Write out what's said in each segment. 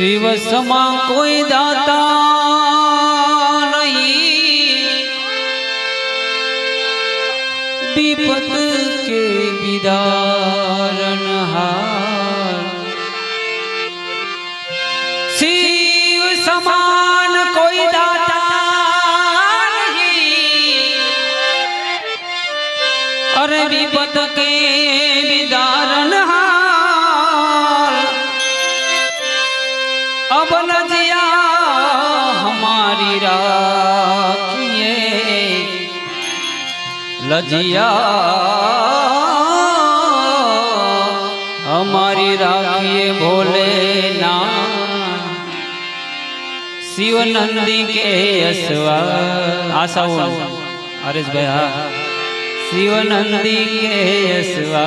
शिव समा कोई दाता नहीं। विपत के विदारण शिव समान कोई दाता नहीं। अरे विपत के विदारण हार। अब न हमारी राखिए। लजिया हमारी राखिए भोले ना शिव नंदी के असवा आशा अरे हाँ शिव नंदी के असवा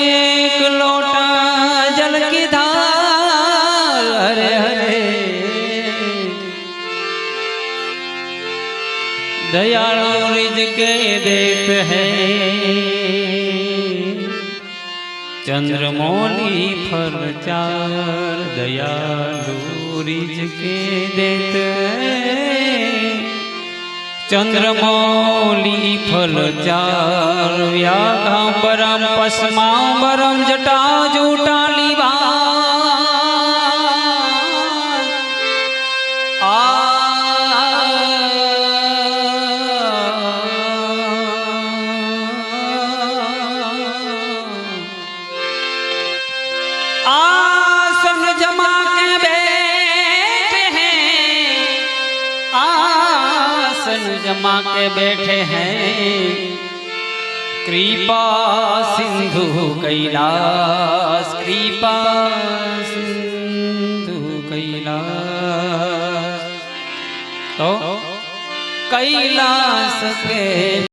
दयालु रिज के देत है। चंद्रमौली फल चार दयालु रिज के देत चंद्रमौली फल चार परम पशमा पस्मांबरम जटा जूटाली आसन जमा के बैठे हैं। आसन जमा के बैठे हैं। कृपा सिंधु कैलाश, कृपा सिंधु कैलाश। तो कैलाश के